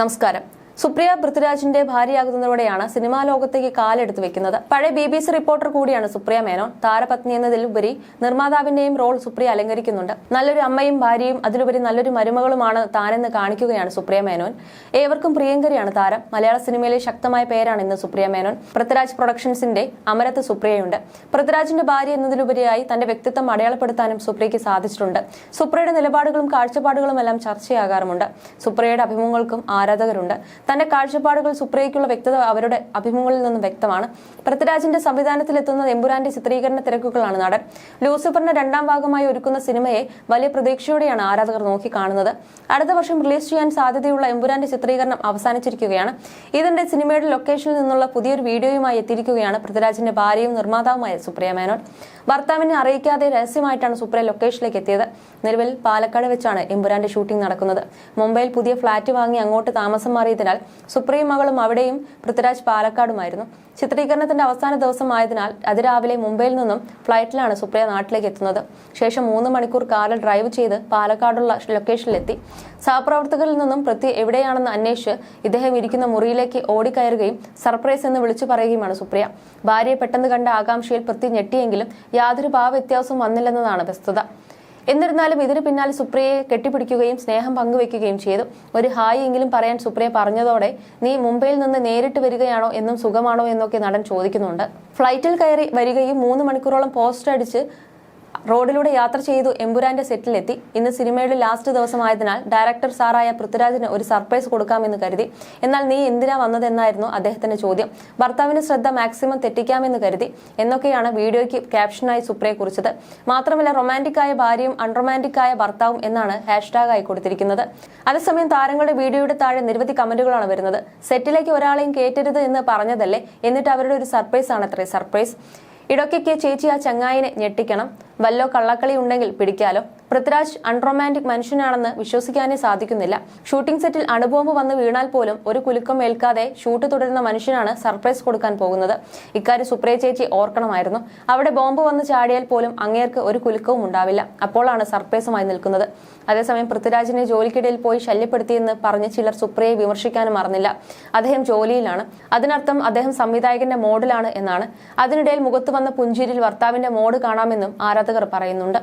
നമസ്കാരം. സുപ്രിയ പൃഥ്വിരാജിന്റെ ഭാര്യയാകുന്നതോടെയാണ് സിനിമാ ലോകത്തേക്ക് കാലെടുത്ത് വെക്കുന്നത്. പഴയ ബി ബി സി റിപ്പോർട്ടർ കൂടിയാണ് സുപ്രിയ മേനോൻ. താരപത്നി എന്നതിലുപരി നിർമ്മാതാവിന്റെയും റോൾ സുപ്രിയ അലങ്കരിക്കുന്നുണ്ട്. നല്ലൊരു അമ്മയും ഭാര്യയും അതിലുപരി നല്ലൊരു മരുമകളുമാണ് താനെന്ന് കാണിക്കുകയാണ് സുപ്രിയ മേനോൻ. ഏവർക്കും പ്രിയങ്കരിയാണ് താരം. മലയാള സിനിമയിലെ ശക്തമായ പേരാണ് ഇന്ന് സുപ്രിയ മേനോൻ. പൃഥ്വിരാജ് പ്രൊഡക്ഷൻസിന്റെ അമരത്ത് സുപ്രിയയുണ്ട്. പൃഥ്വിരാജിന്റെ ഭാര്യ എന്നതിലുപരിയായി തന്റെ വ്യക്തിത്വം അടയാളപ്പെടുത്താനും സുപ്രിയയ്ക്ക് സാധിച്ചിട്ടുണ്ട്. സുപ്രിയയുടെ നിലപാടുകളും കാഴ്ചപ്പാടുകളും എല്ലാം ചർച്ചയാകാറുമുണ്ട്. സുപ്രിയയുടെ അഭിമുഖങ്ങൾക്കും ആരാധകരുണ്ട്. തന്റെ കാഴ്ചപ്പാടുകൾ സുപ്രിയയ്ക്കുള്ള വ്യക്തത അവരുടെ അഭിമുഖങ്ങളിൽ നിന്നും വ്യക്തമാണ്. പൃഥ്വിരാജിന്റെ സംവിധാനത്തിലെത്തുന്ന എമ്പുരാന്റെ ചിത്രീകരണ തിരക്കുകളാണ് നടൻ. ലൂസിഫറിന്റെ രണ്ടാം ഭാഗമായി ഒരുക്കുന്ന സിനിമയെ വലിയ പ്രതീക്ഷയോടെയാണ് ആരാധകർ നോക്കിക്കാണുന്നത്. അടുത്ത വർഷം റിലീസ് ചെയ്യാൻ സാധ്യതയുള്ള എമ്പുരാന്റെ ചിത്രീകരണം അവസാനിച്ചിരിക്കുകയാണ്. ഇതിന്റെ സിനിമയുടെ ലൊക്കേഷനിൽ നിന്നുള്ള പുതിയൊരു വീഡിയോയുമായി എത്തിയിരിക്കുകയാണ് പൃഥ്വിരാജിന്റെ ഭാര്യയും നിർമ്മാതാവുമായ സുപ്രിയ മേനോൻ. ഭർത്താവിനെ അറിയിക്കാതെ രഹസ്യമായിട്ടാണ് സുപ്രിയ ലൊക്കേഷനിലേക്ക് എത്തിയത്. നിലവിൽ പാലക്കാട് വെച്ചാണ് എമ്പുരാന്റെ ഷൂട്ടിംഗ് നടക്കുന്നത്. മുംബൈയിൽ പുതിയ ഫ്ളാറ്റ് വാങ്ങി അങ്ങോട്ട് താമസം മാറിയതിനാൽ സുപ്രിയും മകളും അവിടെയും പൃഥ്വിരാജ് പാലക്കാടുമായിരുന്നു. ചിത്രീകരണത്തിന്റെ അവസാന ദിവസമായതിനാൽ അതിരാവിലെ മുംബൈയിൽ നിന്നും ഫ്ലൈറ്റിലാണ് സുപ്രിയ നാട്ടിലേക്ക് എത്തുന്നത്. ശേഷം മൂന്ന് മണിക്കൂർ കാറിൽ ഡ്രൈവ് ചെയ്ത് പാലക്കാടുള്ള ലൊക്കേഷനിലെത്തി. സഹപ്രവർത്തകരിൽ നിന്നും പൃഥ്വി എവിടെയാണെന്ന് അന്വേഷിച്ച് ഇദ്ദേഹം ഇരിക്കുന്ന മുറിയിലേക്ക് ഓടിക്കയറുകയും സർപ്രൈസ് എന്ന് വിളിച്ചു പറയുകയുമാണ് സുപ്രിയ. ഭാര്യയെ പെട്ടെന്ന് കണ്ട ആകാംക്ഷയിൽ പൃഥ്വി ഞെട്ടിയെങ്കിലും യാതൊരു ഭാവ വ്യത്യാസവും വന്നില്ലെന്നതാണ് വസ്തുത എന്നിരുന്നാലും ഇതിന് പിന്നാലെ സുപ്രിയയെ കെട്ടിപ്പിടിക്കുകയും സ്നേഹം പങ്കുവെക്കുകയും ചെയ്തു. ഒരു ഹായ് എങ്കിലും പറയാൻ സുപ്രിയ പറഞ്ഞതോടെ നീ മുംബൈയിൽ നിന്ന് നേരിട്ട് വരികയാണോ എന്നും സുഖമാണോ എന്നൊക്കെ നടൻ ചോദിക്കുന്നുണ്ട്. ഫ്ലൈറ്റിൽ കയറി വരികയും മൂന്ന് മണിക്കൂറോളം പോസ്റ്റ് അടിച്ച് റോഡിലൂടെ യാത്ര ചെയ്തു എമ്പുരാന്റെ സെറ്റിലെത്തി. ഇന്ന് സിനിമയുടെ ലാസ്റ്റ് ദിവസമായതിനാൽ ഡയറക്ടർ സാറായ പൃഥ്വിരാജിന് ഒരു സർപ്രൈസ് കൊടുക്കാമെന്ന് കരുതി. എന്നാൽ നീ എന്തിനാ വന്നതെന്നായിരുന്നു അദ്ദേഹത്തിന്റെ ചോദ്യം. ഭർത്താവിന് ശ്രദ്ധ മാക്സിമം തെറ്റിക്കാമെന്ന് കരുതി എന്നൊക്കെയാണ് വീഡിയോയ്ക്ക് ക്യാപ്ഷനായി സുപ്രയെ കുറിച്ചത്. മാത്രമല്ല റൊമാന്റിക് ആയ ഭാര്യയും അൺറൊമാന്റിക് ആയ ഭർത്താവും എന്നാണ് ഹാഷ്ടാഗായി കൊടുത്തിരിക്കുന്നത്. അതേസമയം താരങ്ങളുടെ വീഡിയോയുടെ താഴെ നിരവധി കമന്റുകളാണ് വരുന്നത്. സെറ്റിലേക്ക് ഒരാളെയും കേറ്റരുത് എന്ന് പറഞ്ഞതല്ലേ? എന്നിട്ട് അവരുടെ ഒരു സർപ്രൈസ് ആണ് അത്രേ സർപ്രൈസ്. ഇടയ്ക്കൊക്കെ ചേച്ചി ആ ചങ്ങായിനെ ഞെട്ടിക്കണം. വല്ലോ കള്ളക്കളി ഉണ്ടെങ്കിൽ പിടിക്കാലോ. പൃഥ്വിരാജ് അൺറൊമാന്റിക് മനുഷ്യനാണെന്ന് വിശ്വസിക്കാനേ സാധിക്കുന്നില്ല. ഷൂട്ടിംഗ് സെറ്റിൽ അണുബോംബ് വന്ന് വീണാൽ പോലും ഒരു കുലുക്കം ഏൽക്കാതെ ഷൂട്ട് തുടരുന്ന മനുഷ്യനാണ് സർപ്രൈസ് കൊടുക്കാൻ പോകുന്നത്. ഇക്കാര്യം സുപ്രിയ ചേച്ചി ഓർക്കണമായിരുന്നു. അവിടെ ബോംബ് വന്ന് ചാടിയാൽ പോലും അങ്ങേർക്ക് ഒരു കുലുക്കവും ഉണ്ടാവില്ല. അപ്പോഴാണ് സർപ്രൈസുമായി നിൽക്കുന്നത്. അതേസമയം പൃഥ്വിരാജിനെ ജോലിക്കിടയിൽ പോയി ശല്യപ്പെടുത്തിയെന്ന് പറഞ്ഞ് ചിലർ സുപ്രിയയെ വിമർശിക്കാനും മറന്നില്ല. അദ്ദേഹം ജോലിയിലാണ്. അതിനർത്ഥം അദ്ദേഹം സംവിധായകന്റെ മോഡലാണ് എന്നാണ്. അതിനിടയിൽ മുഖത്ത് വന്ന പുഞ്ചിരിയിൽ ഭർത്താവിന്റെ മോഡ് കാണാമെന്നും ആരാധകർ പറയുന്നുണ്ട്.